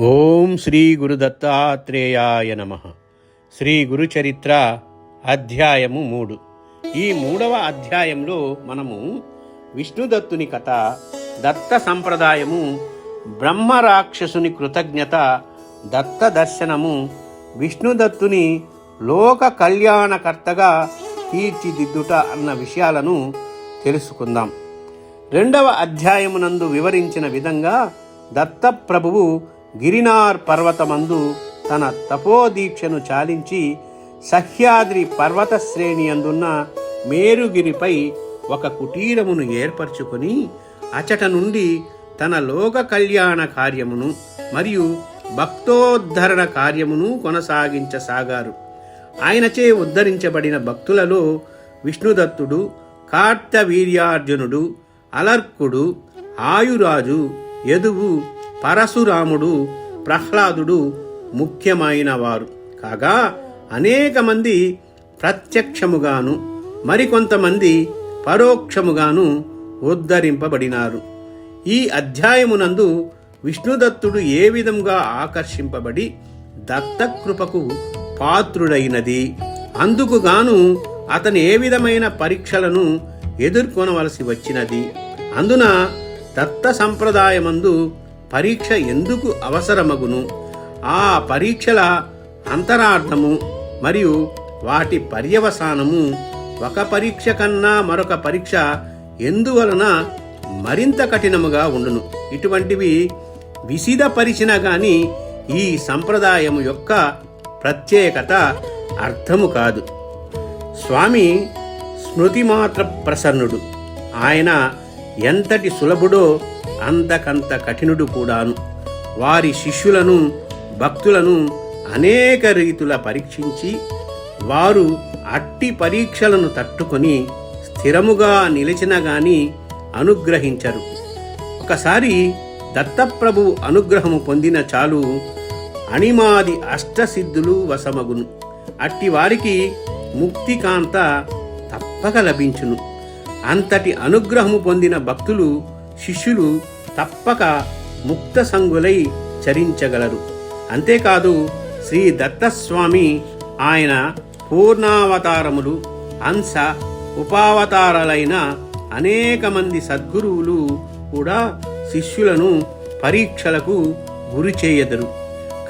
ఓం శ్రీ గురు దత్తాత్రేయాయ నమ. శ్రీ గురు చరిత్ర అధ్యాయము మూడు. ఈ మూడవ అధ్యాయంలో మనము విష్ణుదత్తుని కథ దత్త సంప్రదాయము బ్రహ్మ రాక్షసుని కృతజ్ఞత దత్త దర్శనము విష్ణుదత్తుని లోక కళ్యాణకర్తగా తీర్చిదిద్దుట అన్న విషయాలను తెలుసుకుందాం. రెండవ అధ్యాయమునందు వివరించిన విధంగా దత్తప్రభువు గిరినార్ పర్వతమందు తన తపోదీక్షను చాలించి సహ్యాద్రి పర్వత శ్రేణి అందున్న మేరుగిరిపై ఒక కుటీరమును ఏర్పరచుకొని అచట నుండి తన లోక కళ్యాణ కార్యమును మరియు భక్తోద్ధరణ కార్యమును కొనసాగించసాగారు. ఆయనచే ఉద్ధరించబడిన భక్తులలో విష్ణుదత్తుడు కార్తవీర్యార్జునుడు అలర్కుడు ఆయురాజు యదువు పరశురాముడు ప్రహ్లాదుడు ముఖ్యమైన వారు కాగా అనేక మంది ప్రత్యక్షముగాను మరికొంతమంది పరోక్షముగాను ఉద్ధరింపబడినారు. ఈ అధ్యాయమునందు విష్ణుదత్తుడు ఏ విధంగా ఆకర్షింపబడి దత్తకృపకు పాత్రుడైనది అందుకుగాను అతను ఏ విధమైన పరీక్షలను ఎదుర్కొనవలసి వచ్చినది. అందున దత్త సంప్రదాయమందు పరీక్ష ఎందుకు అవసరమగును? ఆ పరీక్షల అంతరార్థము మరియు వాటి పర్యవసానము ఒక పరీక్ష కన్నా మరొక పరీక్ష ఎందువలన మరింత కఠినముగా ఉండును. ఇటువంటివి విసిదపరిచిన గాని ఈ సంప్రదాయము యొక్క ప్రత్యేకత అర్థము కాదు. స్వామి స్మృతిమాత్ర ప్రసన్నుడు. ఆయన ఎంతటి సులభుడో అంతకంత కఠినుడు కూడాను. వారి శిష్యులను భక్తులను అనేక రీతుల పరీక్షించి వారు అట్టి పరీక్షలను తట్టుకొని స్థిరముగా నిలిచిన గాని అనుగ్రహించరు. ఒకసారి దత్తప్రభు అనుగ్రహము పొందిన చాలు అణిమాది అష్టసిద్ధులు వసమగును అట్టి వారికి ముక్తికాంత తప్పక లభించును. అంతటి అనుగ్రహము పొందిన భక్తులు శిష్యులు తప్పక ముక్త సంగులై చరించగలరు. అంతేకాదు శ్రీ దత్తస్వామి ఆయన పూర్ణావతారములు అంశ ఉపావతారాలైన అనేక మంది సద్గురువులు కూడా శిష్యులను పరీక్షలకు గురి చేయదరు.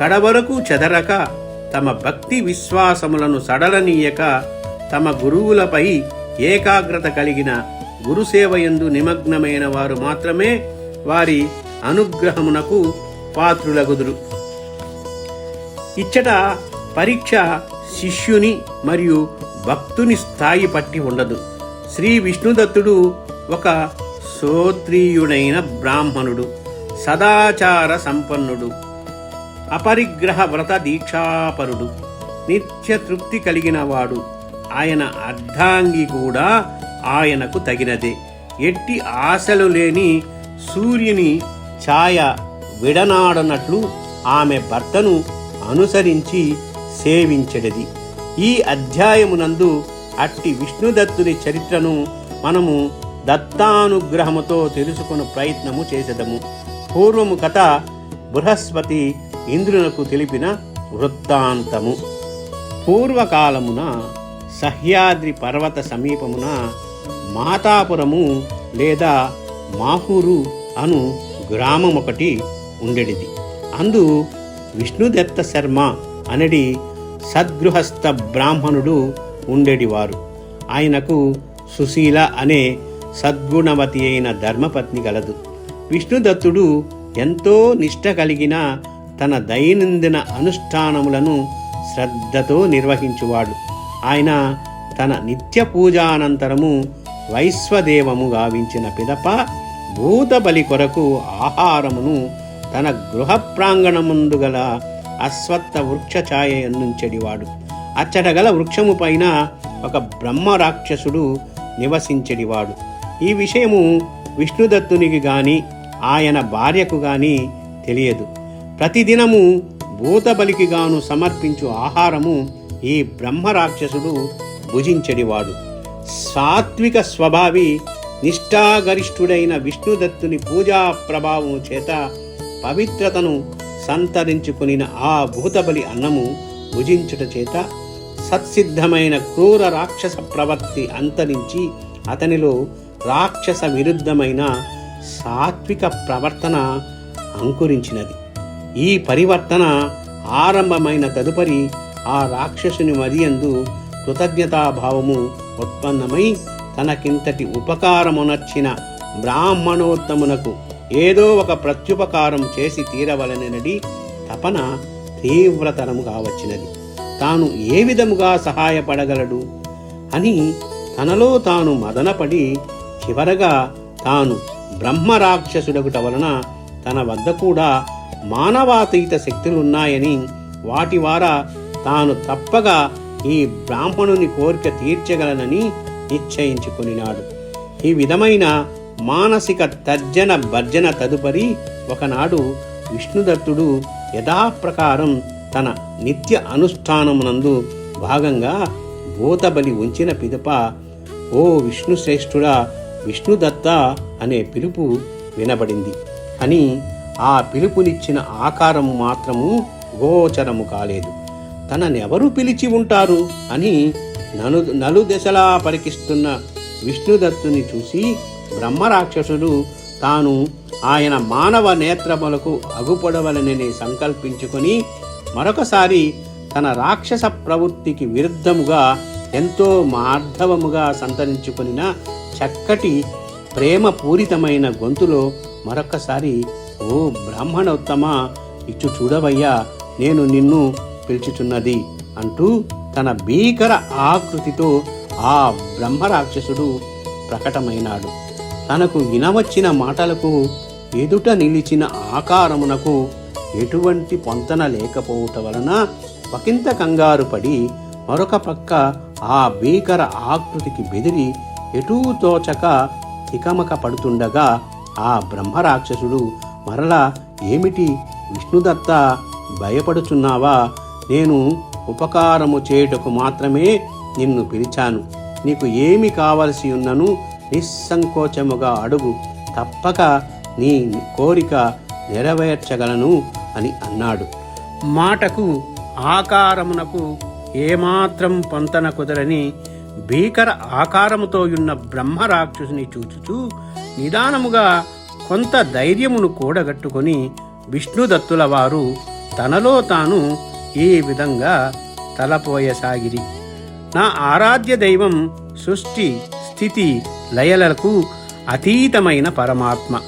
కడవరకు చెదరక తమ భక్తి విశ్వాసములను సడలనీయక తమ గురువులపై ఏకాగ్రత కలిగిన గురుసేవయందు నిమగ్నమైన వారు మాత్రమే వారి అనుగ్రహమునకు పాత్రులగుదురు. ఇచ్చట పరీక్ష శిష్యుని మరియు భక్తుని స్థాయి పట్టి ఉండదు. శ్రీ విష్ణుదత్తుడు ఒక శ్రోత్రియుడైన బ్రాహ్మణుడు సదాచార సంపన్నుడు అపరిగ్రహ వ్రత దీక్షాపరుడు నిత్య తృప్తి కలిగిన వాడు. ఆయన అర్ధాంగి కూడా ఆయనకు తగినదే. ఎట్టి ఆశలు లేని సూర్యుని ఛాయ విడనాడనట్లు ఆమె భర్తను అనుసరించి సేవించెడది. ఈ అధ్యాయమునందు అట్టి విష్ణుదత్తుని చరిత్రను మనము దత్తానుగ్రహముతో తెలుసుకుని ప్రయత్నము చేసేదము. పూర్వము కథ బృహస్పతి ఇంద్రునకు తెలిపిన వృత్తాంతము. పూర్వకాలమున సహ్యాద్రి పర్వత సమీపమున మాతాపురము లేదా మాహూరు అను గ్రామం ఒకటి ఉండెడిది. అందు విష్ణుదత్త శర్మ అనడి సద్గృహస్థ బ్రాహ్మణుడు ఉండేటివారు ఆయనకు సుశీల అనే సద్గుణవతి అయిన ధర్మపత్ని గలదు. విష్ణుదత్తుడు ఎంతో నిష్ట కలిగిన తన దైనందిన అనుష్ఠానములను శ్రద్ధతో నిర్వహించువాడు. ఆయన తన నిత్య పూజానంతరము వైశ్వదేవము గావించిన పిదప భూతబలి కొరకు ఆహారమును తన గృహ ప్రాంగణముందు గల అశ్వత్థ వృక్ష ఛాయ అచ్చటగల వృక్షము పైన ఒక బ్రహ్మ రాక్షసుడు నివసించెడివాడు. ఈ విషయము విష్ణుదత్తునికి గాని ఆయన భార్యకు గాని తెలియదు. ప్రతిదినము భూతబలికి గాను సమర్పించు ఆహారము ఈ బ్రహ్మరాక్షసుడు భుజించెడివాడు. సాత్విక స్వభావి నిష్ఠాగరిష్ఠుడైన విష్ణుదత్తుని పూజా ప్రభావము చేత పవిత్రతను సంతరించుకునిన ఆ భూతబలి అన్నము భుజించుట చేత సత్సిద్ధమైన క్రూర రాక్షస ప్రవృత్తి అంతరించి అతనిలో రాక్షస విరుద్ధమైన సాత్విక ప్రవర్తన అంకురించినది. ఈ పరివర్తన ఆరంభమైన తదుపరి ఆ రాక్షసుని మరియందు కృతజ్ఞతాభావము ఉత్పన్నమై తనకింతటి ఉపకారమునర్చిన బ్రాహ్మణోత్తమునకు ఏదో ఒక ప్రత్యుపకారం చేసి తీరవలనడి తపన తీవ్రతరము కావచ్చినది. తాను ఏ విధముగా సహాయపడగలడు? అని తనలో తాను మదనపడి చివరగా తాను బ్రహ్మరాక్షసుడగుట వలన తన వద్ద కూడా మానవాతీత శక్తులున్నాయని వాటి వారా తాను తప్పగా ఈ బ్రాహ్మణుని కోరిక తీర్చగలనని నిశ్చయించుకునినాడు. ఈ విధమైన మానసిక తర్జన భర్జన తదుపరి ఒకనాడు విష్ణుదత్తుడు యథాప్రకారం తన నిత్య అనుష్ఠానమునందు భాగంగా భూతబలి ఉంచిన పిదప ఓ విష్ణుశ్రేష్ఠుడా విష్ణుదత్త అనే పిలుపు వినబడింది. అని ఆ పిలుపునిచ్చిన ఆకారము మాత్రము గోచరము కాలేదు. తననెవరు పిలిచి ఉంటారు అని నలు నలుదశలా పరికిస్తున్న విష్ణుదత్తుని చూసి బ్రహ్మరాక్షసుడు తాను ఆయన మానవ నేత్రములకు అగుపడవలనని సంకల్పించుకొని మరొకసారి తన రాక్షస ప్రవృత్తికి విరుద్ధముగా ఎంతో మార్ధవముగా సంతరించుకొనిన చక్కటి ప్రేమపూరితమైన గొంతులో మరొకసారి ఓ బ్రాహ్మణోత్తమ ఇచ్చు చూడవయ్యా నేను నిన్ను పిలుచుచున్నది అంటూ తన భీకర ఆకృతితో ఆ బ్రహ్మరాక్షసుడు ప్రకటమైనాడు. తనకు వినవచ్చిన మాటలకు ఎదుట నిలిచిన ఆకారమునకు ఎటువంటి పొంతన లేకపోవుట వలన ఒకంత కంగారు పడి మరొక పక్క ఆ భీకర ఆకృతికి బెదిరి ఎటూ తోచక తికమక పడుతుండగా ఆ బ్రహ్మరాక్షసుడు మరలా ఏమిటి విష్ణుదత్త భయపడుచున్నావా? నేను ఉపకారము చేయుటకు మాత్రమే నిన్ను పిలిచాను. నీకు ఏమి కావలసి ఉన్నను నిస్సంకోచముగా అడుగు. తప్పక నీ కోరిక నెరవేర్చగలను అని అన్నాడు. మాటకు ఆకారమునకు ఏమాత్రం పొంతన కుదరని భీకర ఆకారముతో ఉన్న బ్రహ్మరాక్షసుని చూచుచూ నిదానముగా కొంత ధైర్యమును కూడగట్టుకొని విష్ణుదత్తుల వారు తనలో తాను ఈ విధంగా తలపోయసాగిరి. నా ఆరాధ్య దైవం సృష్టి స్థితి లయలకు అతీతమైన పరమాత్మ.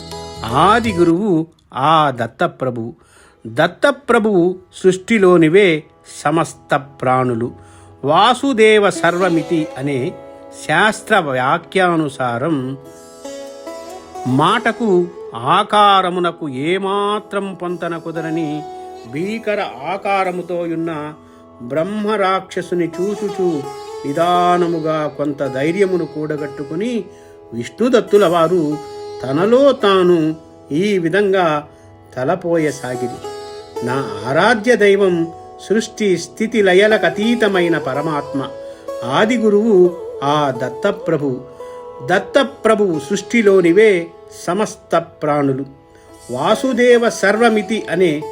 ఆది గురువు ఆ దత్తప్రభువు దత్తప్రభువు సృష్టిలోనివే సమస్త ప్రాణులు. వాసుదేవ సర్వమితి అనే శాస్త్ర వ్యాఖ్యానుసారం మాటకు ఆకారమునకు ఏమాత్రం పొంతన కుదరని భీకర ఆకారముతో ఉన్న బ్రహ్మరాక్షసుని చూచుచూ నిదానముగా కొంత ధైర్యమును కూడగట్టుకుని విష్ణుదత్తుల వారు తనలో తాను ఈ విధంగా తలపోయసాగిరి. నా ఆరాధ్య దైవం సృష్టి స్థితి లయలకు అతీతమైన పరమాత్మ ఆది గురువు ఆ దత్తప్రభు. దత్తప్రభు సృష్టిలోనివే సమస్త ప్రాణులు. వాసుదేవ సర్వమితి అనే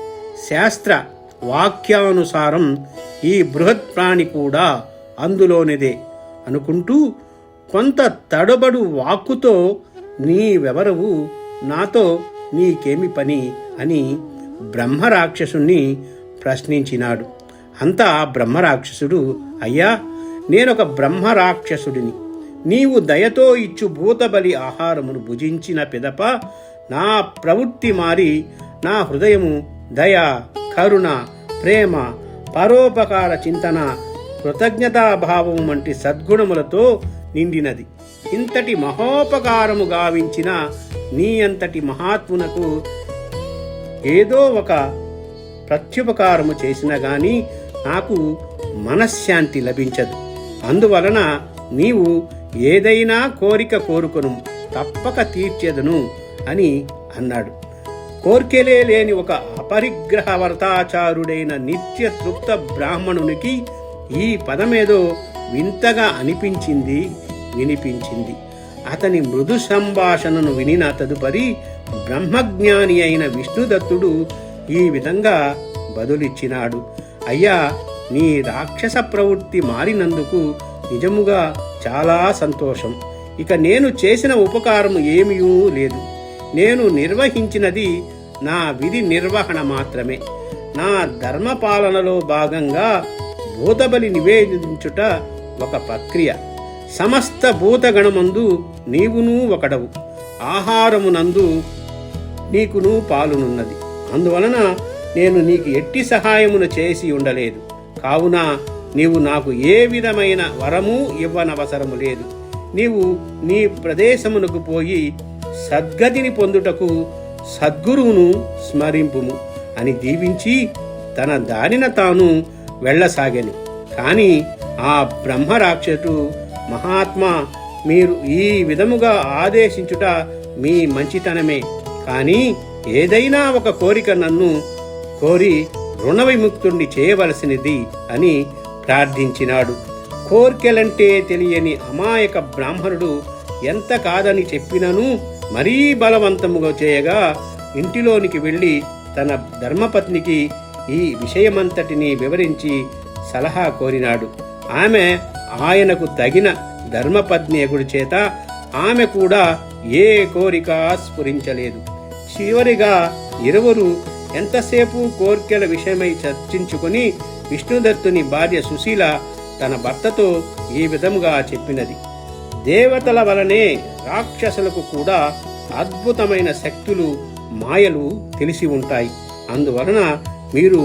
శాస్త్ర వాక్యానుసారం ఈ బృహత్ ప్రాణి కూడా అందులోనిదే అనుకుంటూ కొంత తడబడు వాక్కుతో నీవెవరవు నాతో నీకేమి పని అని బ్రహ్మరాక్షసుణ్ణి ప్రశ్నించినాడు. అంతా బ్రహ్మరాక్షసుడు అయ్యా నేనొక బ్రహ్మరాక్షసుడిని. నీవు దయతో ఇచ్చు భూతబలి ఆహారమును భుజించిన పిదప నా ప్రవృత్తి మారి నా హృదయము దయ కరుణ ప్రేమ పరోపకార చింతన కృతజ్ఞతాభావం వంటి సద్గుణములతో నిండినది. ఇంతటి మహోపకారము గావించిన నీ అంతటి మహాత్మునకు ఏదో ఒక ప్రత్యుపకారము చేసినా గాని నాకు మనశ్శాంతి లభించదు. అందువలన నీవు ఏదైనా కోరిక కోరుకొను తప్పక తీర్చేదను అని అన్నాడు. కోర్కెలే లేని ఒక అపరిగ్రహ వర్తాచారుడైన నిత్య తృప్త బ్రాహ్మణునికి ఈ పదమేదో వింతగా అనిపించింది వినిపించింది. అతని మృదు సంభాషణను వినిన తదుపరి బ్రహ్మజ్ఞాని అయిన విష్ణుదత్తుడు ఈ విధంగా బదులిచ్చినాడు. అయ్యా నీ రాక్షస ప్రవృత్తి మారినందుకు నిజముగా చాలా సంతోషం. ఇక నేను చేసిన ఉపకారం ఏమీ లేదు. నేను నిర్వహించినది నా విధి నిర్వహణ మాత్రమే. నా ధర్మపాలనలో భాగంగా భూతబలి నివేదించుట ఒక ప్రక్రియ. సమస్త భూతగణమందు నీవునూ ఒకడవు. ఆహారమునందు నీకును పాలునున్నది. అందువలన నేను నీకు ఎట్టి సహాయమును చేసి ఉండలేదు. కావున నీవు నాకు ఏ విధమైన వరము ఇవ్వనవసరము లేదు. నీవు నీ ప్రదేశమునకు పోయి సద్గతిని పొందుటకు సద్గురువును స్మరింపుము అని దీవించి తన దారిన తాను వెళ్ళసాగాను. కానీ ఆ బ్రహ్మరాక్షసు మహాత్మా మీరు ఈ విధముగా ఆదేశించుట మీ మంచితనమే. కానీ ఏదైనా ఒక కోరిక నన్ను కోరి రుణ విముక్తుణ్ణి చేయవలసినది అని ప్రార్థించినాడు. కోర్కెలంటే తెలియని అమాయక బ్రాహ్మణుడు ఎంత కాదని చెప్పినను మరీ బలవంతముగా చేయగా ఇంటిలోనికి వెళ్ళి తన ధర్మపత్నికి ఈ విషయమంతటిని వివరించి సలహా కోరినాడు. ఆమె ఆయనకు తగిన ధర్మపత్నియకుడి చేత ఆమె కూడా ఏ కోరిక స్ఫురించలేదు. చివరిగా ఇరువురు ఎంతసేపు కోర్కెల విషయమై చర్చించుకుని విష్ణుదత్తుని భార్య సుశీల తన భర్తతో ఈ విధముగా చెప్పినది. దేవతల వలనే రాక్షసులకు కూడా అద్భుతమైన శక్తులు మాయలు తెలిసి ఉంటాయి. అందువలన మీరు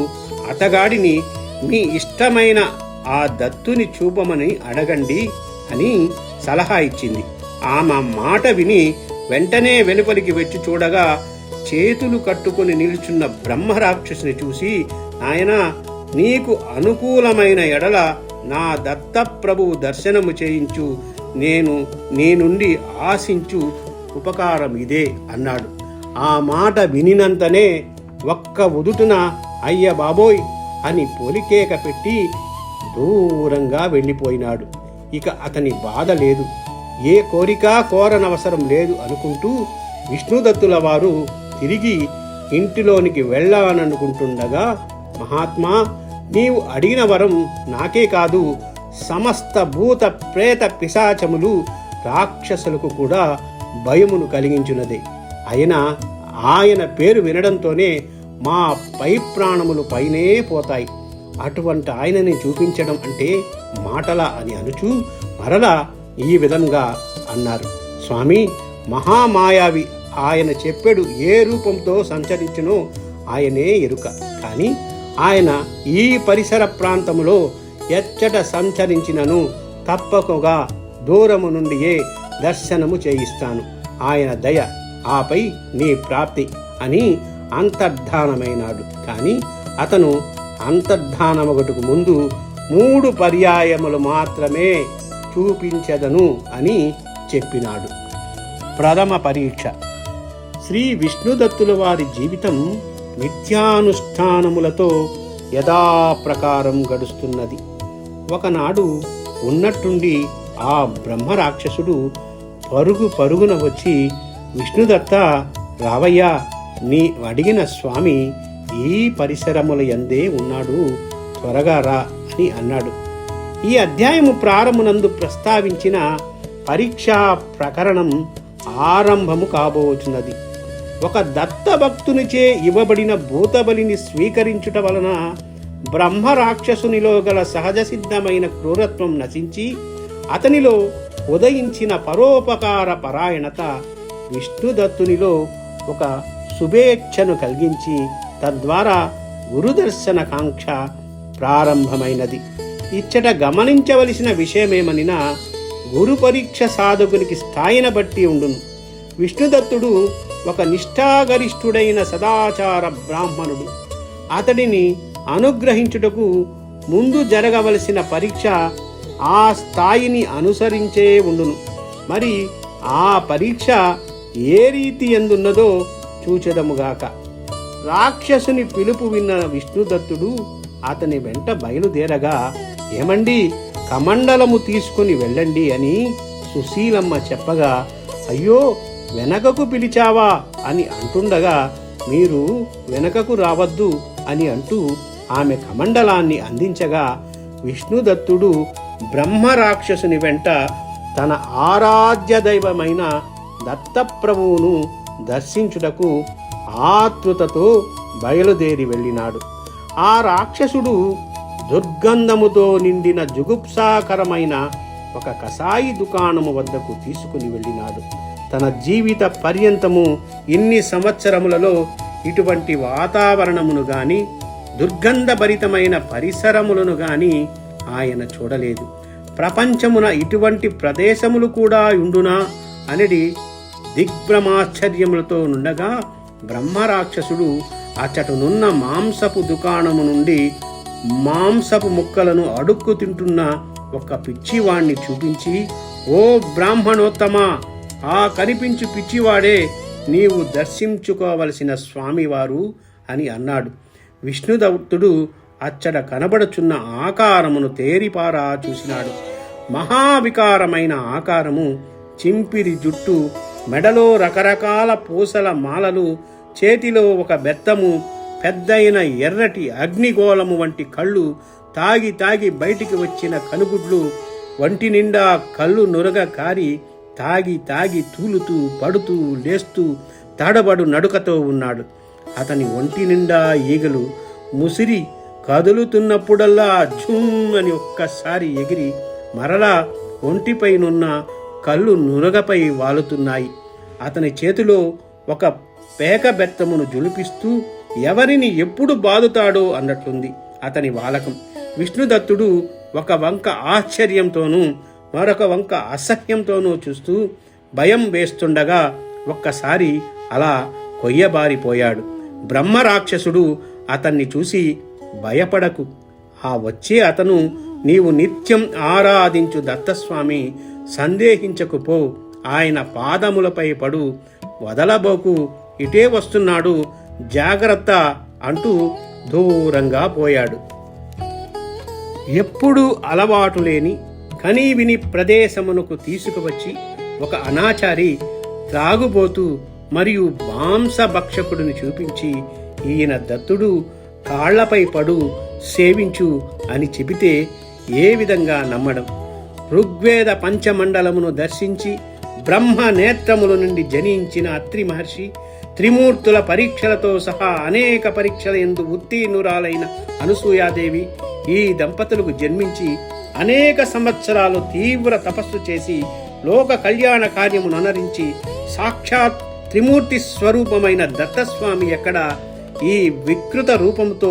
అతగాడిని మీ ఇష్టమైన ఆ దత్తుని చూపమని అడగండి అని సలహా ఇచ్చింది. ఆమె మాట విని వెంటనే వెలుపలికి వచ్చి చూడగా చేతులు కట్టుకుని నిలుచున్న బ్రహ్మరాక్షసుని చూసి నాయనా నీకు అనుకూలమైన ఎడల నా దత్తప్రభువు దర్శనము చేయించు. నేను నీ నుండి ఆశించు ఉపకారం ఇదే అన్నాడు. ఆ మాట వినినంతనే ఒక్క ఉదుటున అయ్య బాబోయ్ అని పొలికేక పెట్టి దూరంగా వెళ్ళిపోయినాడు. ఇక అతని బాధ లేదు. ఏ కోరిక కోరనవసరం లేదు అనుకుంటూ విష్ణుదత్తుల వారు తిరిగి ఇంటిలోనికి వెళ్ళాలనుకుంటుండగా మహాత్మా నీవు అడిగిన వరం నాకే కాదు. సమస్త భూత ప్రేత పిశాచములు రాక్షసులకు కూడా భయమును కలిగించున్నది. అయినా ఆయన పేరు వినడంతోనే మా పై ప్రాణములు పైనే పోతాయి. అటువంటి ఆయనని చూపించడం అంటే మాటలా అని అనుచు మరలా ఈ విధంగా అన్నారు. స్వామి మహామాయావి ఆయన చెప్పెడు ఏ రూపంతో సంచరించునో ఆయనే ఎరుక. కానీ ఆయన ఈ పరిసర ప్రాంతములో ఎచ్చట సంచరించినను. తప్పకగా దూరము నుండియే దర్శనము చేయిస్తాను. ఆయన దయ ఆపై నీ ప్రాప్తి అని అంతర్ధానమైనాడు. కానీ అతను అంతర్ధానమొకటికి ముందు మూడు పర్యాయములు మాత్రమే చూపించదను అని చెప్పినాడు. ప్రథమ పరీక్ష. శ్రీ విష్ణుదత్తుల వారి జీవితం నిత్యానుష్ఠానములతో యథాప్రకారం గడుస్తున్నది. ఒకనాడు ఉన్నట్టుండి ఆ బ్రహ్మరాక్షసుడు పరుగు పరుగున వచ్చి విష్ణుదత్త రావయ్యా నీ అడిగిన స్వామి ఈ పరిసరముల ఎందే ఉన్నాడు త్వరగా రా అని అన్నాడు. ఈ అధ్యాయము ప్రారంభనందు ప్రస్తావించిన పరీక్షా ప్రకరణం ఆరంభము కాబోతున్నది ఒక దత్తభక్తునిచే ఇవ్వబడిన భూతబలిని స్వీకరించుట వలన బ్రహ్మ రాక్షసునిలో గల సహజ సిద్ధమైన క్రూరత్వం నశించి అతనిలో ఉదయించిన పరోపకార పరాయణత విష్ణుదత్తునిలో ఒక శుభేచ్ఛను కలిగించి తద్వారా గురుదర్శన కాంక్ష ప్రారంభమైనది. ఇచ్చట గమనించవలసిన విషయమేమనినా గురు పరీక్ష సాధకునికి స్థాయిన బట్టి ఉండును. విష్ణుదత్తుడు ఒక నిష్ఠాగరిష్ఠుడైన సదాచార బ్రాహ్మణుడు. అతడిని అనుగ్రహించుటకు ముందు జరగవలసిన పరీక్ష ఆ స్థాయిని అనుసరించే ఉండును. మరి ఆ పరీక్ష ఏ రీతి ఎందున్నదో చూచెదముగాక. రాక్షసుని పిలుపు విన్న విష్ణుదత్తుడు అతని వెంట బయలుదేరగా ఏమండి కమండలము తీసుకుని వెళ్ళండి అని సుశీలమ్మ చెప్పగా అయ్యో వెనకకు పిలిచావా? అని అంటుండగా మీరు వెనకకు రావద్దు అని అంటూ ఆమె కమండలాన్ని అందించగా విష్ణుదత్తుడు బ్రహ్మరాక్షసుని వెంట తన ఆరాధ్య దైవమైన దత్తప్రభువును దర్శించుటకు ఆతృతతో బయలుదేరి వెళ్ళినాడు. ఆ రాక్షసుడు దుర్గంధముతో నిండిన జుగుప్సాకరమైన ఒక కసాయి దుకాణము వద్దకు తీసుకుని వెళ్ళినాడు. తన జీవిత పర్యంతము ఇన్ని సంవత్సరములలో ఇటువంటి వాతావరణమును గాని దుర్గంధభరితమైన పరిసరములను గాని ఆయన చూడలేదు. ప్రపంచమున ఇటువంటి ప్రదేశములు కూడా ఉండునా అనేది దిగ్భ్రమాశ్చర్యములతో నుండగా బ్రహ్మరాక్షసుడు అచ్చటనున్న మాంసపు దుకాణము నుండి మాంసపు ముక్కలను అడుక్కు తింటున్న ఒక పిచ్చివాణ్ణి చూపించి ఓ బ్రాహ్మణోత్తమా ఆ కనిపించు పిచ్చివాడే నీవు దర్శించుకోవలసిన స్వామివారు అని అన్నాడు. విష్ణుదత్తుడు అచ్చడ కనబడుచున్న ఆకారమును తేరిపారా చూసినాడు. మహావికారమైన ఆకారము చింపిరి జుట్టు మెడలో రకరకాల పూసల మాలలు చేతిలో ఒక బెత్తము పెద్దయిన ఎర్రటి అగ్నిగోళము వంటి కళ్ళు తాగి తాగి బయటికి వచ్చిన కనుగుడ్లు వంటి నిండా కళ్ళు నురగ కారి తాగి తాగి తూలుతూ పడుతూ లేస్తూ తడబడు నడుకతో ఉన్నాడు. అతని ఒంటి నిండా ఈగలు ముసిరి కదులుతున్నప్పుడల్లా ఝుమ్ అని ఒక్కసారి ఎగిరి మరలా ఒంటిపైనున్న కళ్ళు నురగపై వాలుతున్నాయి. అతని చేతిలో ఒక పేక బెత్తమును జులిపిస్తూ ఎవరిని ఎప్పుడు బాదుతాడో అన్నట్లుంది అతని వాలకం. విష్ణుదత్తుడు ఒక వంక ఆశ్చర్యంతోనూ మరొక వంక అసహ్యంతోనూ చూస్తూ భయం వేస్తుండగా ఒక్కసారి అలా కొయ్యబారిపోయాడు. బ్రహ్మరాక్షసుడు అతన్ని చూసి భయపడకు. ఆ వచ్చే అతను నీవు నిత్యం ఆరాధించు దత్తస్వామి సందేహించకుపో ఆయన పాదములపై పడు వదలబోకు. ఇటే వస్తున్నాడు జాగ్రత్త అంటూ దూరంగా పోయాడు. ఎప్పుడూ అలవాటు లేని కనీవిని ప్రదేశమునకు తీసుకువచ్చి ఒక అనాచారి త్రాగుబోతూ మరియు మాంసభక్షకుడిని చూపించి ఈయన దత్తుడు కాళ్ళపై పడు సేవించు అని చెబితే ఏ విధంగా నమ్మడం? ఋగ్వేద పంచమండలమును దర్శించి బ్రహ్మ నేత్రముల నుండి జనించిన అత్రి మహర్షి త్రిమూర్తుల పరీక్షలతో సహా అనేక పరీక్షల ఎందు ఉత్తీర్ణురాలైన అనసూయాదేవి ఈ దంపతులకు జన్మించి అనేక సంవత్సరాలు తీవ్ర తపస్సు చేసి లోక కళ్యాణ కార్యమును అనరించి సాక్షాత్ త్రిమూర్తి స్వరూపమైన దత్తస్వామి ఎక్కడ? ఈ వికృత రూపంతో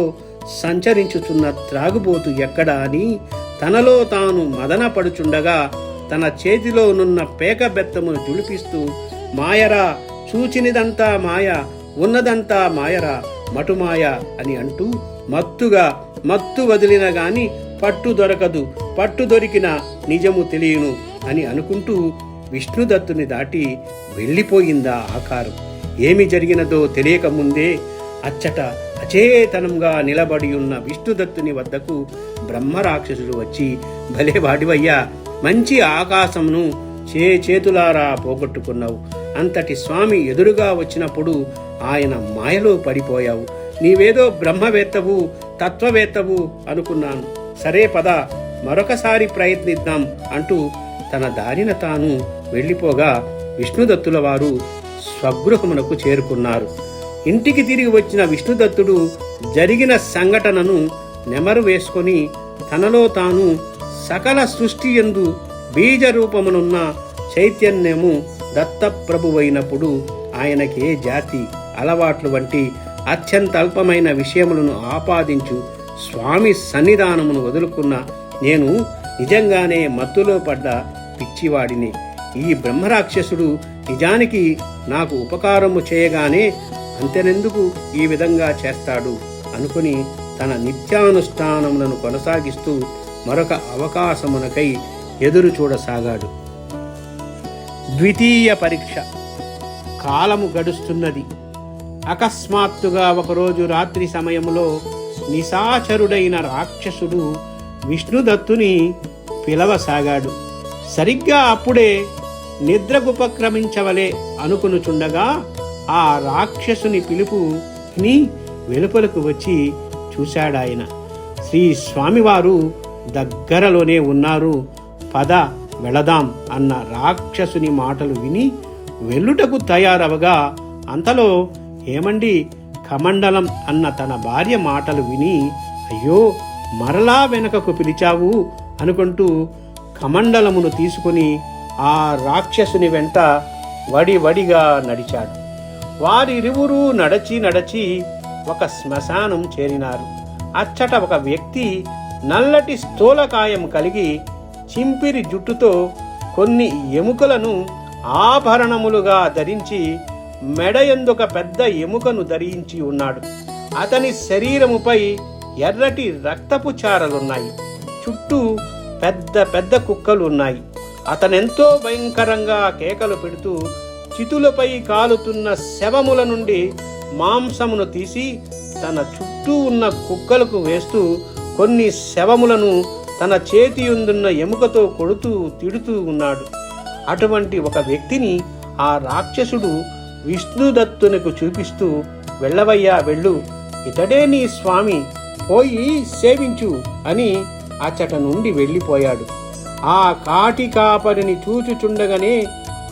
సంచరించుచున్న త్రాగుబోతు ఎక్కడ అని తనలో తాను మదనపడుచుండగా తన చేతిలో నున్న పేక బెత్తమును జుడిపిస్తూ మాయరా చూచినిదంతా మాయ ఉన్నదంతా మాయరా మటుమాయ అని అంటూ మత్తుగా మత్తు వదిలిన గాని పట్టు దొరకదు పట్టు దొరికిన నిజము తెలియను అని అనుకుంటూ విష్ణుదత్తుని దాటి వెళ్ళిపోయిందా ఆకారం? ఏమి జరిగినదో తెలియక ముందే అచ్చట అచేతనంగా నిలబడి ఉన్న విష్ణుదత్తుని వద్దకు బ్రహ్మరాక్షసుడు వచ్చి భలే వాడివయ్యా మంచి ఆకాశమును చే చేతులారా పోగొట్టుకున్నావు. అంతటి స్వామి ఎదురుగా వచ్చినప్పుడు ఆయన మాయలో పడిపోయావు. నీవేదో బ్రహ్మవేత్తవు తత్వవేత్తవు అనుకున్నాను. సరే పద మరొకసారి ప్రయత్నిద్దాం అంటూ తన దారిన తాను వెళ్ళిపోగా విష్ణుదత్తుల వారు స్వగృహమునకు చేరుకున్నారు. ఇంటికి తిరిగి వచ్చిన విష్ణుదత్తుడు జరిగిన సంఘటనను నెమరు వేసుకొని తనలో తాను సకల సృష్టి ఎందు బీజ రూపమునున్న చైతన్యము దత్తప్రభువైనప్పుడు ఆయనకే జాతి అలవాట్లు వంటి అత్యంత అల్పమైన విషయములను ఆపాదించు స్వామి సన్నిధానమును వదులుకున్న నేను నిజంగానే మత్తులో పడ్డ పిచ్చివాడిని. ఈ బ్రహ్మరాక్షసుడు నిజానికి నాకు ఉపకారము చేయగానే అంతెనెందుకు ఈ విధంగా చేస్తాడు అనుకుని తన నిత్యానుష్ఠానములను కొనసాగిస్తూ మరొక అవకాశమునకై ఎదురు చూడసాగాడు. ద్వితీయ పరీక్ష. కాలము గడుస్తున్నది. అకస్మాత్తుగా ఒకరోజు రాత్రి సమయంలో నిశాచరుడైన రాక్షసుడు విష్ణుదత్తుని పిలవసాగాడు. సరిగ్గా అప్పుడే నిద్రకుపక్రమించవలే అనుకునుచుండగా ఆ రాక్షసుని పిలుపు విని వెలుపలకు వచ్చి చూశాడాయన. శ్రీ స్వామివారు దగ్గరలోనే ఉన్నారు. పద వెళదాం అన్న రాక్షసుని మాటలు విని వెల్లుటకు తయారవగా అంతలో ఏమండి కమండలం అన్న తన భార్య మాటలు విని అయ్యో మరలా వెనకకు పిలిచావు అనుకుంటూ కమండలమును తీసుకుని ఆ రాక్షసుని వెంట వడి వడిగా నడిచాడు. వారిరువురూ నడచి నడచి ఒక శ్మశానం చేరినారు. అచ్చట ఒక వ్యక్తి నల్లటి స్థూలకాయం కలిగి చింపిరి జుట్టుతో కొన్ని ఎముకలను ఆభరణములుగా ధరించి మెడయందొక పెద్ద ఎముకను ధరించి ఉన్నాడు. అతని శరీరముపై ఎర్రటి రక్తపు చారలున్నాయి. చుట్టూ పెద్ద పెద్ద కుక్కలు ఉన్నాయి అతనెంతో భయంకరంగా కేకలు పెడుతూ చితులపై కాలుతున్న శవముల నుండి మాంసమును తీసి తన చుట్టూ ఉన్న కుక్కలకు వేస్తూ కొన్ని శవములను తన చేతి ఉందున్న ఎముకతో కొడుతూ తిడుతూ ఉన్నాడు. అటువంటి ఒక వ్యక్తిని ఆ రాక్షసుడు విష్ణుదత్తునకు చూపిస్తూ వెళ్ళవయ్యా వెళ్ళు. ఇతడే నీ స్వామి. పోయి సేవించు అని అచ్చట నుండి వెళ్ళిపోయాడు. ఆ కాటి కాపరిని చూచుచుండగానే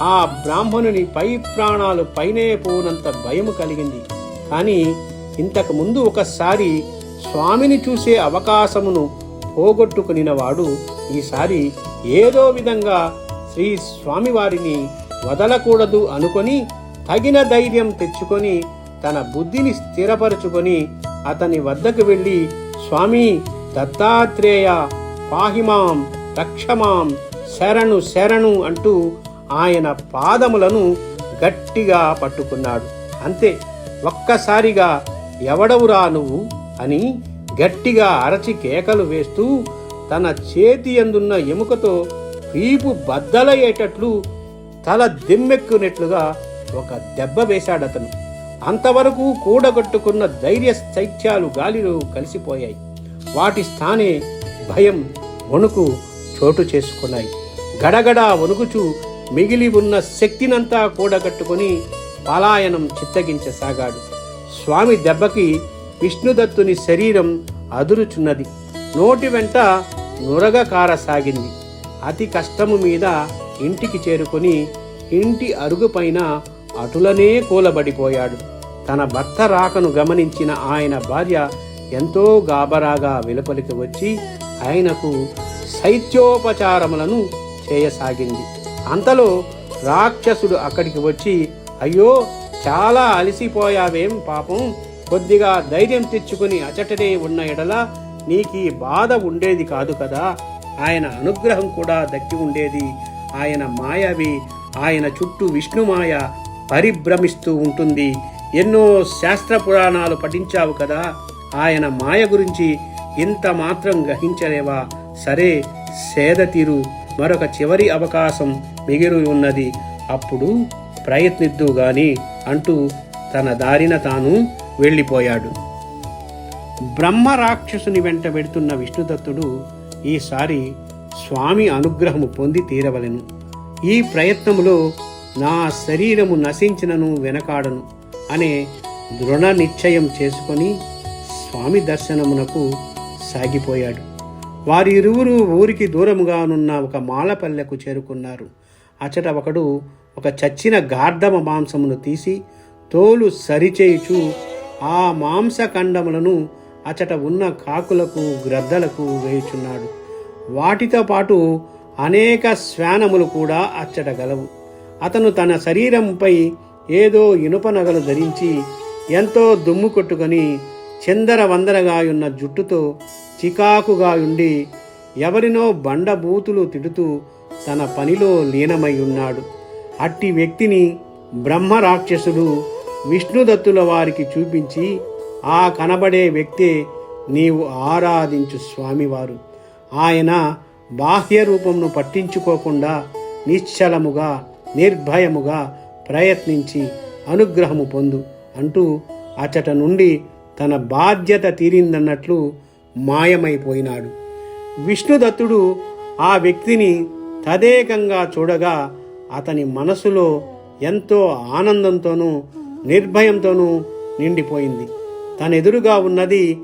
ఆ బ్రాహ్మణుని పై ప్రాణాలు పైనే పోనంత భయము కలిగింది. కానీ ఇంతకు ముందు ఒకసారి స్వామిని చూసే అవకాశమును పోగొట్టుకునినవాడు ఈసారి ఏదో విధంగా శ్రీ స్వామివారిని వదలకూడదు అనుకొని తగిన ధైర్యం తెచ్చుకొని తన బుద్ధిని స్థిరపరచుకొని అతని వద్దకు వెళ్ళి స్వామి దత్తాత్రేయ పాహిమాం రక్షమాం శరణు శరణు అంటూ ఆయన పాదములను గట్టిగా పట్టుకున్నాడు. అంతే ఒక్కసారిగా ఎవడవురా నువ్వు అని గట్టిగా అరచి కేకలు వేస్తూ తన చేతి అందున్న ఎముకతో వీపు బద్దలయ్యేటట్లు తల దిమ్మెక్కునట్లుగా ఒక దెబ్బ వేశాడతను. అంతవరకు కూడగట్టుకున్న ధైర్య చైత్యాలు గాలిలో కలిసిపోయాయి. వాటి స్థానే భయం వణుకు చోటు చేసుకున్నాయి. గడగడ వణుకుచూ మిగిలి ఉన్న శక్తినంతా కూడగట్టుకుని పలాయనం చిత్తగించసాగాడు. స్వామి దెబ్బకి విష్ణుదత్తుని శరీరం అదురుచున్నది. నోటి వెంట నురగ కారసాగింది అతి కష్టము మీద ఇంటికి చేరుకొని ఇంటి అరుగుపైన అటులనే కూలబడిపోయాడు. తన భర్త రాకను గమనించిన ఆయన భార్య ఎంతో గాబరాగా వెలుపలికి వచ్చి ఆయనకు శైత్యోపచారములను చేయసాగింది. అంతలో రాక్షసుడు అక్కడికి వచ్చి అయ్యో చాలా అలసిపోయావేం పాపం? కొద్దిగా ధైర్యం తెచ్చుకుని అచటనే ఉన్న ఎడల నీకీ బాధ ఉండేది కాదు కదా? ఆయన అనుగ్రహం కూడా దక్కి ఉండేది. ఆయన మాయవి ఆయన చుట్టూ విష్ణుమాయ పరిభ్రమిస్తూ ఉంటుంది. ఎన్నో శాస్త్ర పురాణాలు పఠించావు కదా? ఆయన మాయ గురించి ఇంత మాత్రం గ్రహించలేవా? సరే సేద తీరు. మరొక చివరి అవకాశం మిగిలి ఉన్నది. అప్పుడు ప్రయత్నిద్దు గాని అంటూ తన దారిన తాను వెళ్ళిపోయాడు. బ్రహ్మ రాక్షసుని వెంట పెడుతున్న విష్ణుదత్తుడు ఈసారి స్వామి అనుగ్రహము పొంది తీరవలెను. ఈ ప్రయత్నములో నా శరీరము నశించినను వెనకాడను అనే దృఢ నిశ్చయం చేసుకొని స్వామి దర్శనమునకు సాగిపోయాడు. వారిరువురు ఊరికి దూరముగానున్న ఒక మాలపల్లెకు చేరుకున్నారు. అచట ఒకడు ఒక చచ్చిన గార్ధమ మాంసమును తీసి తోలు సరిచేయుచు ఆ మాంసఖండములను అచట ఉన్న కాకులకు గ్రద్దలకు వేయుచున్నాడు. వాటితో పాటు అనేక శ్వానములు కూడా అచ్చట గలవు. అతను తన శరీరంపై ఏదో ఇనుప నగలు ధరించి ఎంతో దుమ్ము కొట్టుకొని చందర వందరగాయున్న జుట్టుతో చికాకుగా ఉండి ఎవరినో బండబూతులు తిడుతూ తన పనిలో లీనమై ఉన్నాడు అట్టి వ్యక్తిని బ్రహ్మ రాక్షసుడు విష్ణుదత్తుల వారికి చూపించి ఆ కనబడే వ్యక్తే నీవు ఆరాధించు స్వామివారు. ఆయన బాహ్య రూపంను పట్టించుకోకుండా నిశ్చలముగా నిర్భయముగా ప్రయత్నించి అనుగ్రహము పొందు అంటూ అచట నుండి తన బాధ్యత తీరిందన్నట్లు మాయమైపోయినాడు. విష్ణుదత్తుడు ఆ వ్యక్తిని తదేకంగా చూడగా అతని మనసులో ఎంతో ఆనందంతోనూ నిర్భయంతోనూ నిండిపోయింది. తన ఎదురుగా ఉన్నది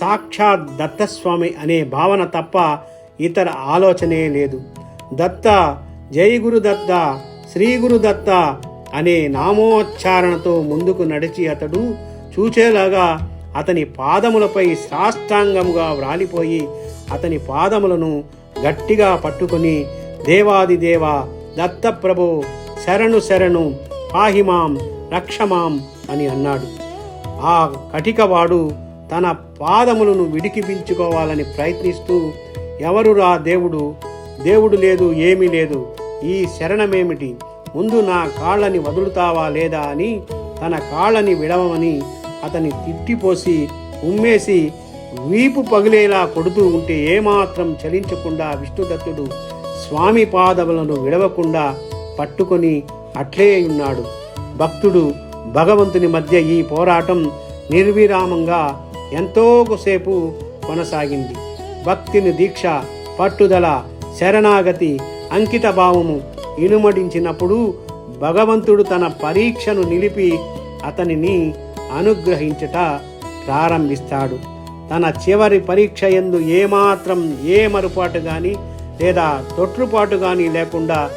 సాక్షాత్ దత్తస్వామి అనే భావన తప్ప ఇతర ఆలోచనే లేదు. దత్త జై గురు దత్త శ్రీ గురు దత్త అనే నామోచ్చారణతో ముందుకు నడిచి అతడు చూచేలాగా అతని పాదములపై సాష్టాంగముగా వ్రాలిపోయి అతని పాదములను గట్టిగా పట్టుకొని దేవాది దేవ శరణు శరణు పాహిమాం రక్షమాం అని అన్నాడు. ఆ కటికవాడు తన పాదములను విడికిపించుకోవాలని ప్రయత్నిస్తూ ఎవరురా దేవుడు? దేవుడు లేదు ఏమీ లేదు. ఈ శరణమేమిటి? ముందు నా కాళ్ళని వదులుతావా లేదా అని తన కాళ్ళని విడవమని అతని తిట్టిపోసి ఉమ్మేసి వీపు పగిలేలా కొడుతూ ఉంటే ఏమాత్రం చలించకుండా విష్ణుదత్తుడు స్వామి పాదములను విడవకుండా పట్టుకొని అట్లే ఉన్నాడు. భక్తుడు భగవంతుని మధ్య ఈ పోరాటం నిర్విరామంగా ఎంతోసేపు కొనసాగింది. భక్తిని దీక్ష పట్టుదల శరణాగతి అంకిత భావము ఇనుమడించినప్పుడు భగవంతుడు తన పరీక్షను నిలిపి అతనిని అనుగ్రహించుట ప్రారంభిస్తాడు. తన చివరి పరీక్ష ఎందు ఏమాత్రం ఏ మరుపాటు కానీ లేదా తొట్రుపాటు కానీ లేకుండా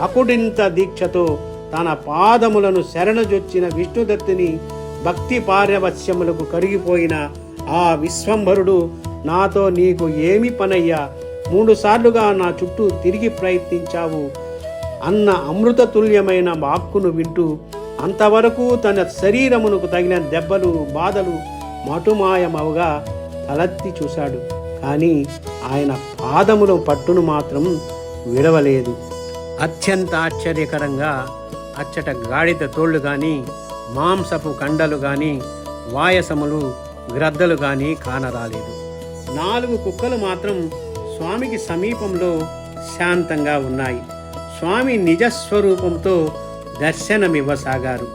అకుడింత దీక్షతో తన పాదములను శరణజొచ్చిన విష్ణుదత్తుని భక్తి పార్యవత్స్యములకు కరిగిపోయిన ఆ విశ్వంభరుడు నాతో నీకు ఏమి పనయ్యా? మూడుసార్లుగా నా చుట్టూ తిరిగి ప్రయత్నించావు. అన్న అమృతతుల్యమైన వాక్కును వింటూ అంతవరకు తన శరీరమునకు తగిన దెబ్బలు బాధలు మటుమాయమవుగా తలెత్తి చూశాడు. కానీ ఆయన పాదముల పట్టును మాత్రం విడవలేదు. అత్యంత ఆశ్చర్యకరంగా అచ్చట గాడిద తోళ్ళు కానీ మాంసపు కండలు కానీ వాయసములు గ్రద్దలు కానీ కానరాలేదు. నాలుగు కుక్కలు మాత్రం స్వామికి సమీపంలో శాంతంగా ఉన్నాయి. స్వామి నిజస్వరూపంతో దర్శనమివ్వసాగారు.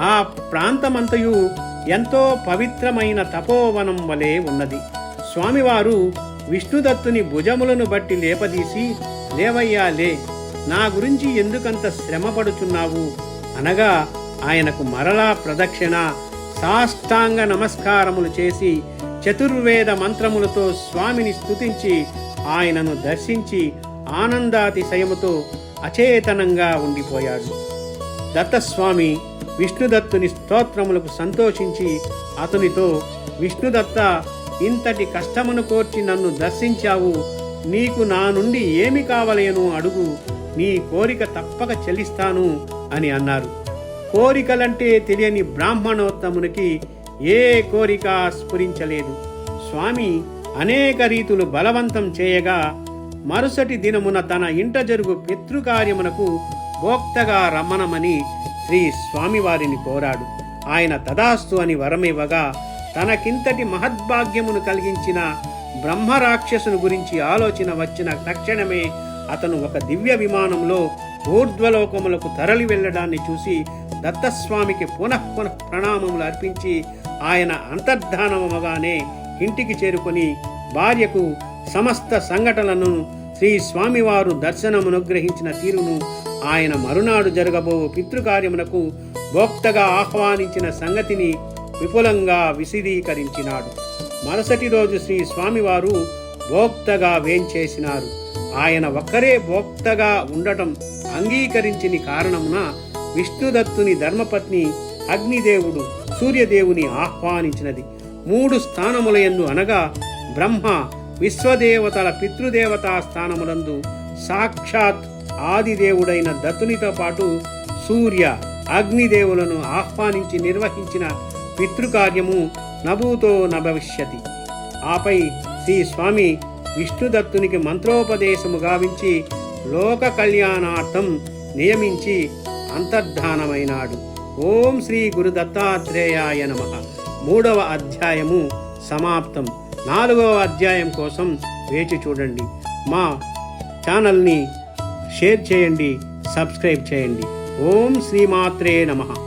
ఆ ప్రాంతమంతయు ఎంతో పవిత్రమైన తపోవనం వలె ఉన్నది. స్వామివారు విష్ణుదత్తుని భుజములను బట్టి లేపదీసి లేవయ్యా లే నా గురించి ఎందుకంత శ్రమపడుచున్నావు? అనగా ఆయనకు మరలా ప్రదక్షిణ సాష్టాంగ నమస్కారములు చేసి చతుర్వేద మంత్రములతో స్వామిని స్తుతించి ఆయనను దర్శించి ఆనందాతిశయముతో అచేతనంగా ఉండిపోయాడు. దత్తస్వామి విష్ణుదత్తుని స్తోత్రములకు సంతోషించి అతనితో విష్ణుదత్త ఇంతటి కష్టమును కోర్చి నన్ను దర్శించావు. నీకు నా నుండి ఏమి కావలేను అడుగు. నీ కోరిక తప్పక చెల్లిస్తాను అని అన్నారు. కోరికలంటే తెలియని బ్రాహ్మణోత్తమునికి ఏ కోరిక స్ఫురించలేదు. స్వామి అనేక రీతులు బలవంతం చేయగా మరుసటి దినమున తన ఇంట జరుగు పితృకార్యమునకు భోక్తగా రమ్మనమని శ్రీ స్వామివారిని కోరాడు. ఆయన తదాస్తు అని వరమివ్వగా తనకింతటి మహద్భాగ్యమును కలిగించిన బ్రహ్మరాక్షసుని గురించి ఆలోచన వచ్చిన తక్షణమే అతను ఒక దివ్య విమానంలో ఊర్ధ్వలోకములకు తరలి వెళ్ళడాన్ని చూసి దత్తస్వామికి పునః పునః ప్రణామములు అర్పించి ఆయన అంతర్ధానమగానే ఇంటికి చేరుకొని భార్యకు సమస్త సంఘటనలను శ్రీ స్వామివారు దర్శనమునుగ్రహించిన తీరును ఆయన మరునాడు జరగబో పితృకార్యమునకు భోక్తగా ఆహ్వానించిన సంగతిని విపులంగా విశదీకరించినాడు. మరుసటి రోజు శ్రీ స్వామివారు భోక్తగా వేంచేసినారు. ఆయన ఒక్కరే భోక్తగా ఉండటం అంగీకరించిన కారణమున విష్ణుదత్తుని ధర్మపత్ని అగ్నిదేవుడు సూర్యదేవుని ఆహ్వానించినది. మూడు స్థానములయందు అనగా బ్రహ్మ విశ్వదేవతల పితృదేవతా స్థానములందు సాక్షాత్ ఆదిదేవుడైన దత్తునితో పాటు సూర్య అగ్నిదేవులను ఆహ్వానించి నిర్వహించిన పితృకార్యము నభూతో నభవిష్యతి. ఆపై శ్రీ స్వామి విష్ణుదత్తునికి మంత్రోపదేశము గావించి లోక కళ్యాణార్థం నియమించి అంతర్ధానమైనాడు. ఓం శ్రీ గురు దత్తాత్రేయాయ నమ. మూడవ అధ్యాయము సమాప్తం. నాలుగవ అధ్యాయం కోసం వేచి చూడండి. మా ఛానల్ని షేర్ చేయండి సబ్స్క్రైబ్ చేయండి. ఓం శ్రీమాత్రే నమః.